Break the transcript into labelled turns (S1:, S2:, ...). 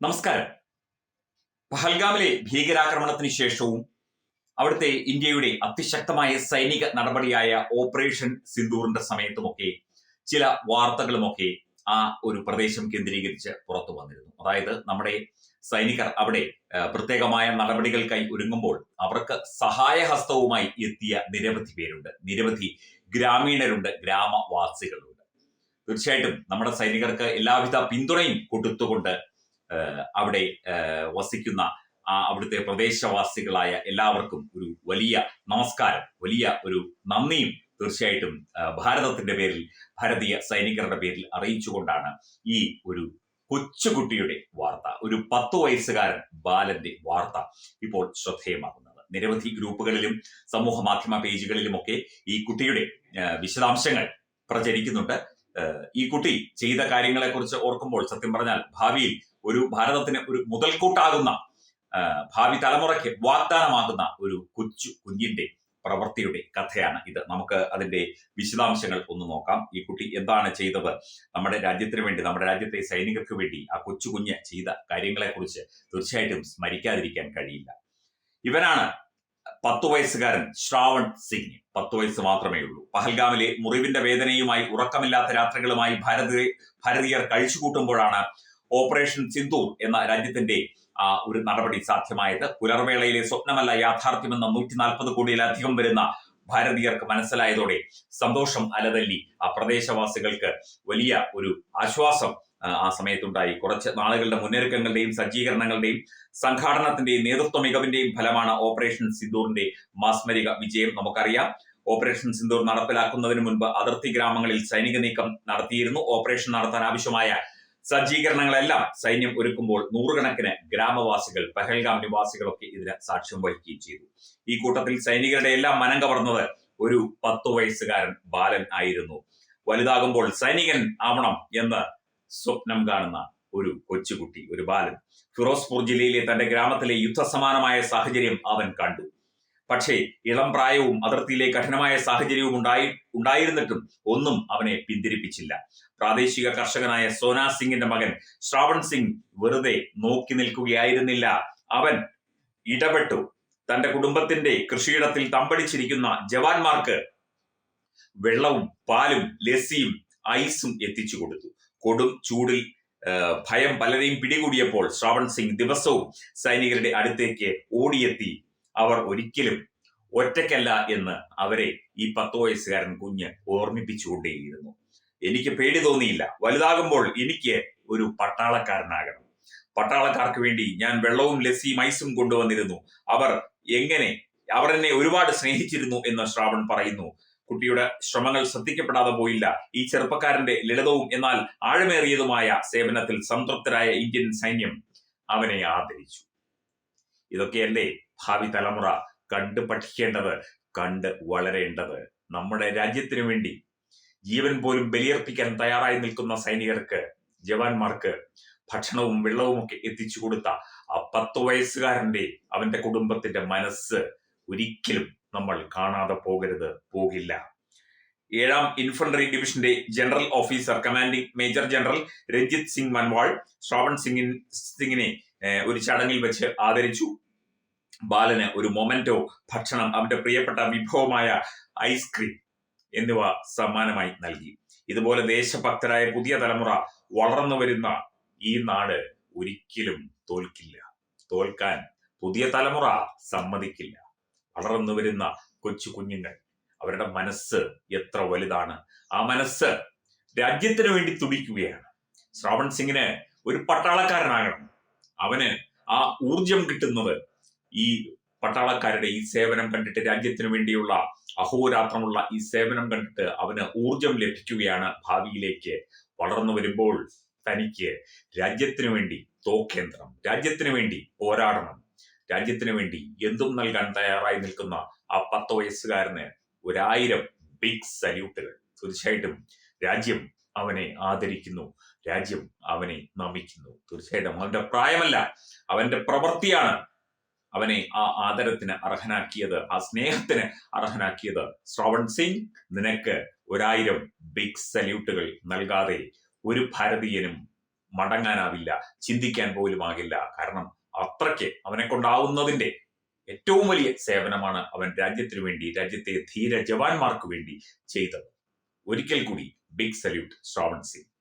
S1: നമസ്കാരം. പഹൽഗാമിലെ ഭീകരാക്രമണത്തിന് ശേഷവും അവിടുത്തെ ഇന്ത്യയുടെ അതിശക്തമായ സൈനിക നടപടിയായ ഓപ്പറേഷൻ സിന്ദൂറിന്റെ സമയത്തുമൊക്കെ ചില വാർത്തകളുമൊക്കെ ആ ഒരു പ്രദേശം കേന്ദ്രീകരിച്ച് പുറത്തു വന്നിരുന്നു. അതായത് നമ്മുടെ സൈനികർ അവിടെ പ്രത്യേകമായ നടപടികൾക്കായി ഒരുങ്ങുമ്പോൾ അവർക്ക് സഹായഹസ്തവുമായി എത്തിയ നിരവധി പേരുണ്ട്. നിരവധി ഗ്രാമീണരുണ്ട് ഗ്രാമവാസികളുണ്ട്. തീർച്ചയായിട്ടും നമ്മുടെ സൈനികർക്ക് എല്ലാവിധ പിന്തുണയും കൊടുത്തുകൊണ്ട് അവിടെ വസിക്കുന്ന ആ അവിടുത്തെ പ്രദേശവാസികളായ എല്ലാവർക്കും ഒരു വലിയ നമസ്കാരം വലിയ ഒരു നന്ദിയും തീർച്ചയായിട്ടും ഭാരതത്തിന്റെ പേരിൽ ഭാരതീയ സൈനികരുടെ പേരിൽ അറിയിച്ചുകൊണ്ടാണ് ഈ ഒരു കൊച്ചുകുട്ടിയുടെ വാർത്ത ഒരു പത്ത് വയസ്സുകാരൻ ബാലന്റെ വാർത്ത ഇപ്പോൾ ശ്രദ്ധേയമാകുന്നത്. നിരവധി ഗ്രൂപ്പുകളിലും സമൂഹ മാധ്യമ പേജുകളിലുമൊക്കെ ഈ കുട്ടിയുടെ വിശദാംശങ്ങൾ പ്രചരിക്കുന്നുണ്ട്. ഈ കുട്ടി ചെയ്ത കാര്യങ്ങളെക്കുറിച്ച് ഓർക്കുമ്പോൾ സത്യം പറഞ്ഞാൽ ഭാവിയിൽ ഒരു ഭാരതത്തിന് ഒരു മുതൽക്കൂട്ടാകുന്ന ഭാവി തലമുറയ്ക്ക് വാഗ്ദാനമാകുന്ന ഒരു കൊച്ചു കുഞ്ഞിന്റെ പ്രവൃത്തിയുടെ കഥയാണ് ഇത്. നമുക്ക് അതിന്റെ വിശദാംശങ്ങൾ ഒന്ന് നോക്കാം. ഈ കുട്ടി എന്താണ് ചെയ്തത്? നമ്മുടെ രാജ്യത്തിന് വേണ്ടി നമ്മുടെ രാജ്യത്തെ സൈനികർക്ക് വേണ്ടി ആ കൊച്ചു കുഞ്ഞ് ചെയ്ത കാര്യങ്ങളെക്കുറിച്ച് തീർച്ചയായിട്ടും സ്മരിക്കാതിരിക്കാൻ കഴിയില്ല. ഇവനാണ് പത്തു വയസ്സുകാരൻ ശ്രാവൺ സിംഗ്. പത്ത് വയസ്സ് മാത്രമേ ഉള്ളൂ. പഹൽഗാമിലെ മുറിവിന്റെ വേദനയുമായി ഉറക്കമില്ലാത്ത രാത്രികളുമായി ഭാരതീയ ഭാരതീയർ കഴിച്ചുകൂട്ടുമ്പോഴാണ് ഓപ്പറേഷൻ സിന്ദൂർ എന്ന രാജ്യത്തിന്റെ ഒരു നടപടി സാധ്യമായത്. പുലർവേളയിലെ സ്വപ്നമല്ല യാഥാർത്ഥ്യമെന്ന നൂറ്റി നാൽപ്പത് കോടിയിലധികം വരുന്ന ഭാരതീയർക്ക് മനസ്സിലായതോടെ സന്തോഷം അലതല്ലി. ആ പ്രദേശവാസികൾക്ക് വലിയ ഒരു ആശ്വാസം ആ സമയത്തുണ്ടായി. കുറച്ച് നാളുകളുടെ മുന്നൊരുക്കങ്ങളുടെയും സജ്ജീകരണങ്ങളുടെയും സംഘാടനത്തിന്റെയും നേതൃത്വ മികവിന്റെയും ഫലമാണ് ഓപ്പറേഷൻ സിന്ദൂറിന്റെ മാസ്മരിക വിജയം. നമുക്കറിയാം ഓപ്പറേഷൻ സിന്ദൂർ നടപ്പിലാക്കുന്നതിന് മുൻപ് അതിർത്തി ഗ്രാമങ്ങളിൽ സൈനിക നീക്കം നടത്തിയിരുന്നു. ഓപ്പറേഷൻ നടത്താൻ ആവശ്യമായ സജ്ജീകരണങ്ങളെല്ലാം സൈന്യം ഒരുക്കുമ്പോൾ നൂറുകണക്കിന് ഗ്രാമവാസികൾ പെഹൽഗാം നിവാസികളൊക്കെ ഇതിന് സാക്ഷ്യം വഹിക്കുകയും ചെയ്തു. ഈ കൂട്ടത്തിൽ സൈനികരുടെ എല്ലാം മനം കവർന്നത് ഒരു പത്തു വയസ്സുകാരൻ ബാലൻ ആയിരുന്നു. വലുതാകുമ്പോൾ സൈനികൻ ആവണം എന്ന് സ്വപ്നം കാണുന്ന ഒരു കൊച്ചുകുട്ടി ഒരു ബാലൻ. ഫിറോസ്പൂർ ജില്ലയിലെ തന്റെ ഗ്രാമത്തിലെ യുദ്ധസമാനമായ സാഹചര്യം അവൻ കണ്ടു. പക്ഷേ ഇളം പ്രായവും അതിർത്തിയിലെ കഠിനമായ സാഹചര്യവും ഉണ്ടായി ഉണ്ടായിരുന്നിട്ടും ഒന്നും അവനെ പിന്തിരിപ്പിച്ചില്ല. പ്രാദേശിക കർഷകനായ സോനാ സിംഗിന്റെ മകൻ ശ്രാവൺ സിംഗ് വെറുതെ നോക്കി നിൽക്കുകയായിരുന്നില്ല. അവൻ ഇടപെട്ടു. തന്റെ കുടുംബത്തിന്റെ കൃഷിയിടത്തിൽ തമ്പടിച്ചിരിക്കുന്ന ജവാന്മാർക്ക് വെള്ളവും പാലും ലസ്സിയും ഐസും എത്തിച്ചു കൊടുത്തു. കൊടും ചൂടിൽ ഭയം പലരെയും പിടികൂടിയപ്പോൾ ശ്രാവൺ സിംഗ് ദിവസവും സൈനികരുടെ അടുത്തേക്ക് ഓടിയെത്തി അവർ ഒരിക്കലും ഒറ്റയ്ക്കല്ല എന്ന് അവരെ ഈ പത്ത് വയസ്സുകാരൻ കുഞ്ഞ് ഓർമ്മിപ്പിച്ചുകൊണ്ടേയിരുന്നു. എനിക്ക് പേടി തോന്നിയില്ല. വലുതാകുമ്പോൾ എനിക്ക് ഒരു പട്ടാളക്കാരനാകണം. പട്ടാളക്കാർക്ക് വേണ്ടി ഞാൻ വെള്ളവും ലസ്സിയും ഐസും കൊണ്ടുവന്നിരുന്നു. അവർ എങ്ങനെ അവർ എന്നെ ഒരുപാട് സ്നേഹിച്ചിരുന്നു എന്ന് ശ്രാവൺ പറയുന്നു. കുട്ടിയുടെ ശ്രമങ്ങൾ ശ്രദ്ധിക്കപ്പെടാതെ പോയില്ല. ഈ ചെറുപ്പക്കാരന്റെ ലളിതവും എന്നാൽ ആഴമേറിയതുമായ സേവനത്തിൽ സംതൃപ്തരായ ഇന്ത്യൻ സൈന്യം അവനെ ആദരിച്ചു. ഇതൊക്കെയല്ലേ ഭാവി തലമുറ കണ്ട് പഠിക്കേണ്ടത് കണ്ട് വളരേണ്ടത് നമ്മുടെ രാജ്യത്തിനു വേണ്ടി. ജീവൻ പോലും ബലിയർപ്പിക്കാൻ തയ്യാറായി നിൽക്കുന്ന സൈനികർക്ക് ജവാന്മാർക്ക് ഭക്ഷണവും വെള്ളവും ഒക്കെ എത്തിച്ചു കൊടുത്ത ആ പത്ത് വയസ്സുകാരന്റെ അവന്റെ കുടുംബത്തിന്റെ മനസ്സ് ഒരിക്കലും നമ്മൾ കാണാതെ പോകരുത് പോകില്ല. ഏഴാം ഇൻഫൻട്രി ഡിവിഷന്റെ general officer commanding major general Ranjit Singh Manwal Shravan സിംഗിൻ സിംഗിനെ ഒരു ചടങ്ങിൽ വെച്ച് ആദരിച്ചു. ബാലന് ഒരു മൊമെന്റോ ഭക്ഷണം അവന്റെ പ്രിയപ്പെട്ട വിഭവമായ ഐസ്ക്രീം എന്നിവ സമ്മാനമായി നൽകി. ഇതുപോലെ ദേശഭക്തരായ പുതിയ തലമുറ വളർന്നു വരുന്ന ഈ നാട് ഒരിക്കലും തോൽക്കില്ല. തോൽക്കാൻ പുതിയ തലമുറ സമ്മതിക്കില്ല. വളർന്നു വരുന്ന കൊച്ചു കുഞ്ഞുങ്ങൾ അവരുടെ മനസ്സ് എത്ര വലുതാണ്. ആ മനസ്സ് രാജ്യത്തിന് വേണ്ടി തുടിക്കുകയാണ്. ശ്രാവൺ സിംഗിന് ഒരു പട്ടാളക്കാരനാകണം. അവന് ആ ഊർജം കിട്ടുന്നത് ഈ പട്ടാളക്കാരുടെ ഈ സേവനം കണ്ടിട്ട് രാജ്യത്തിന് വേണ്ടിയുള്ള അഹോരാത്രമുള്ള ഈ സേവനം കണ്ടിട്ട് അവന് ഊർജം ലഭിക്കുകയാണ് ഭാവിയിലേക്ക് വളർന്നു വരുമ്പോൾ തനിക്ക് രാജ്യത്തിന് വേണ്ടി തോക്കേന്ദ്രം രാജ്യത്തിന് വേണ്ടി പോരാടണം രാജ്യത്തിന് വേണ്ടി എന്തും നൽകാൻ തയ്യാറായി നിൽക്കുന്ന ആ പത്ത് വയസ്സുകാരന് ഒരായിരം ബിഗ് സല്യൂട്ടുകൾ തീർച്ചയായിട്ടും രാജ്യം അവനെ ആദരിക്കുന്നു രാജ്യം അവനെ നമിക്കുന്നു. തീർച്ചയായിട്ടും അവന്റെ പ്രായമല്ല അവന്റെ പ്രവൃത്തിയാണ് അവനെ ആ ആദരത്തിന് അർഹനാക്കിയത് ആ സ്നേഹത്തിന് അർഹനാക്കിയത്. ശ്രവൺ സിംഗ് നിനക്ക് ഒരായിരം ബിഗ് സല്യൂട്ടുകൾ നൽകാതെ ഒരു ഭാരതീയനും മടങ്ങാനാവില്ല ചിന്തിക്കാൻ പോലും ആകില്ല. കാരണം അത്രയ്ക്ക് അവനെ കൊണ്ടാവുന്നതിന്റെ ഏറ്റവും വലിയ സേവനമാണ് അവൻ രാജ്യത്തിനു വേണ്ടി രാജ്യത്തെ ധീര ജവാന്മാർക്ക് വേണ്ടി ചെയ്തത്. ഒരിക്കൽ കൂടി ബിഗ് സല്യൂട്ട് ശ്രാവൺ സിംഗ്.